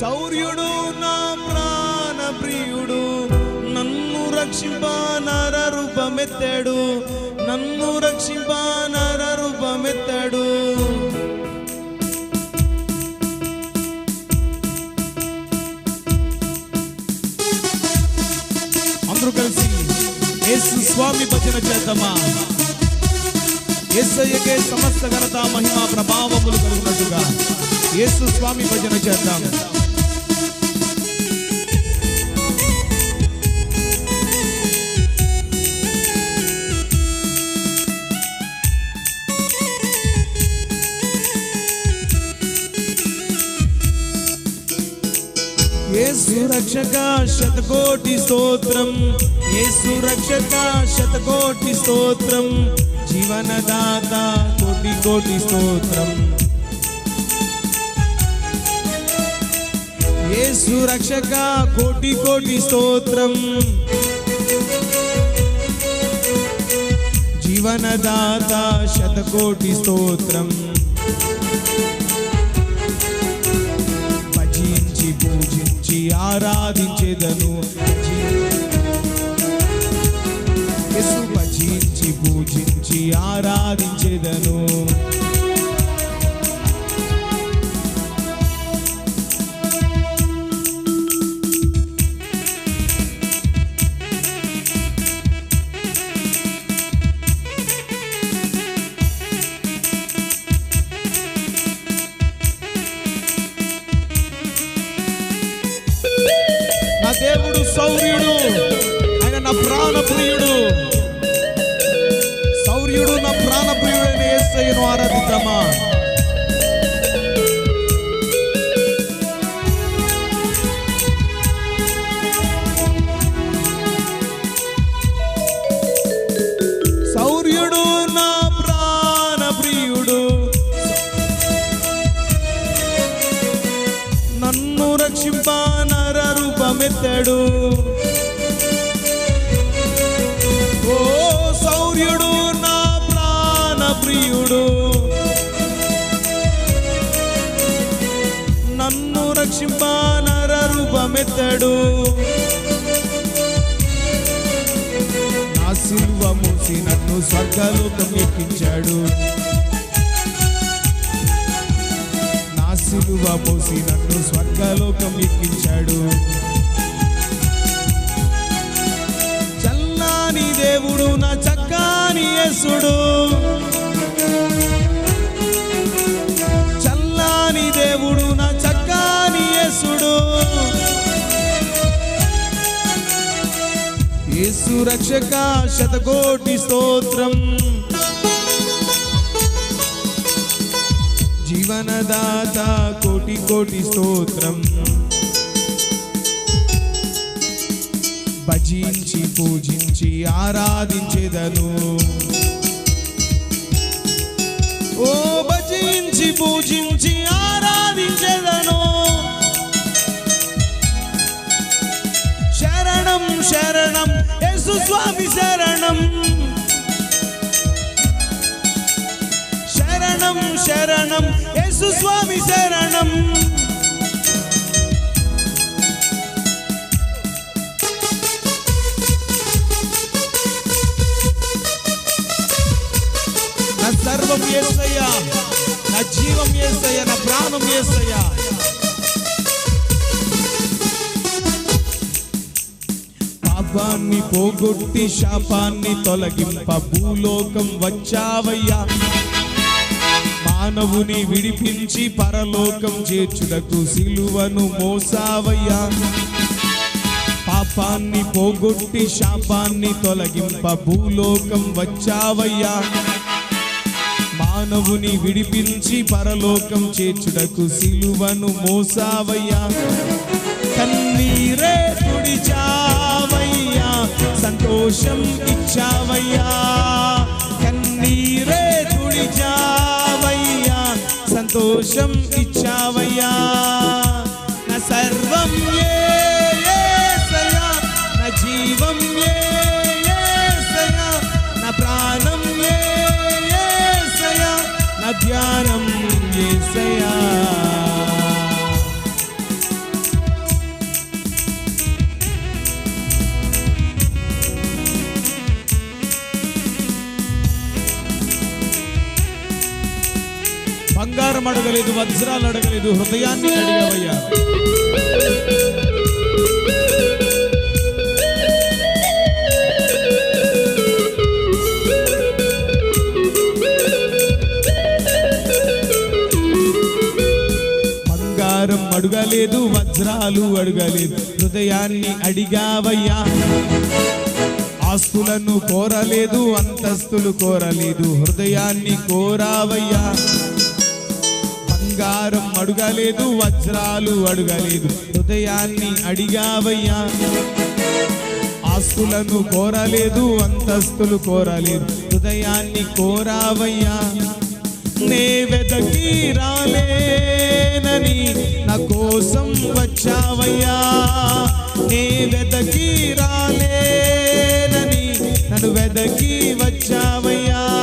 శౌర్యుడు నా ప్రాణ ప్రియుడు. నన్ను రక్షింప నర రూపమెత్తాడు. నన్ను రక్షింప నర రూపమెత్తాడు. అందరూ కలిసి యేసు స్వామి భజన చేద్దామా? ఎస్ఐకే సమస్త ఘనత మహిమా ప్రభావములు కలుగునట్టుగా యేసు స్వామి భజన చేద్దాం. రక్షక శతకోటి స్తోత్రం. యేసు రక్షక శతకోటి స్తోత్రం. జీవనదాత కోటి కోటి స్తోత్రం. యేసు రక్షక కోటి కోటి స్తోత్రం. జీవనదాత శతకోటి స్తోత్రం. ఆరాధించేదను. భజించి పూజించి ఆరాధించేదను. శౌర్యుడు ఆయన నా ప్రాణ ప్రియుడు శౌర్యుడు నా ప్రాణ ప్రియుడైన యేసయ్యను ఆరాధిద్దామా? నన్ను రక్షింప నర ఓ సౌర్యుడు నా ప్రాణ ప్రియుడు. నన్ను రక్షింప నర రూపమెత్తాడు. నా సిల్వ నన్ను స్వర్గలోకం ఎక్కించాడు. నా సిలువ మోసి నన్ను స్వర్గలోకం ఎక్కించాడు. చల్లాని దేవుడు నా చక్కని యేసుడు. చల్లాని దేవుడు నా చక్కని యేసుడు. యేసు రక్షక శతకోటి స్తోత్రం. జీవనదాత కోటి కోటి స్తోత్రం. భజించి పూజించి ఆరాధించేదను. ఓ భజించి పూజించి ఆరాధించేదను. శరణం శరణం యేసు స్వామి శరణం. శరణం శరణం యేసు స్వామి శరణం. ఏసయ్యా నా జీవం ఏసయ్యా నా ప్రాణం ఏసయ్యా పాపాన్ని పోగొట్టి శాపాన్ని తొలగింప భూలోకం వచ్చావయ్యా. మానవుని విడిపించి పరలోకం చేర్చుటకు సిలువను మోసావయ్యా. పాపాన్ని పోగొట్టి శాపాన్ని తొలగింప భూలోకం వచ్చావయ్యా. మానవుని విడిపించి పరలోకం చేర్చుటకు సిలువను మోసావయ్యా. కన్నీరే తుడిచావయ్యా. సంతోషం ఇచ్చావయ్యా. కన్నీరే తుడిచావయ్యా. సంతోషం బంగారం అడగలేదు వజ్రాలు అడగలేదు హృదయాన్ని అడిగావయ్యా. బంగారం అడగలేదు వజ్రాలు అడగలేదు హృదయాన్ని అడిగావయ్యా. ఆస్తులను కోరలేదు అంతస్తులు కోరలేదు హృదయాన్ని కోరావయ్యా. బంగారం అడగలేదు వజ్రాలు అడగలేదు. హృదయాన్ని అడిగావయ్యా. ఆస్తులను కోరలేదు అంతస్తులు కోరలేదు. హృదయాన్ని కోరావయ్యా. నే వెతకి రాలేనని నా కోసం వచ్చావయ్యా. నే వెదకి రాలేనని నన్ను వెదకి వచ్చావయ్యా.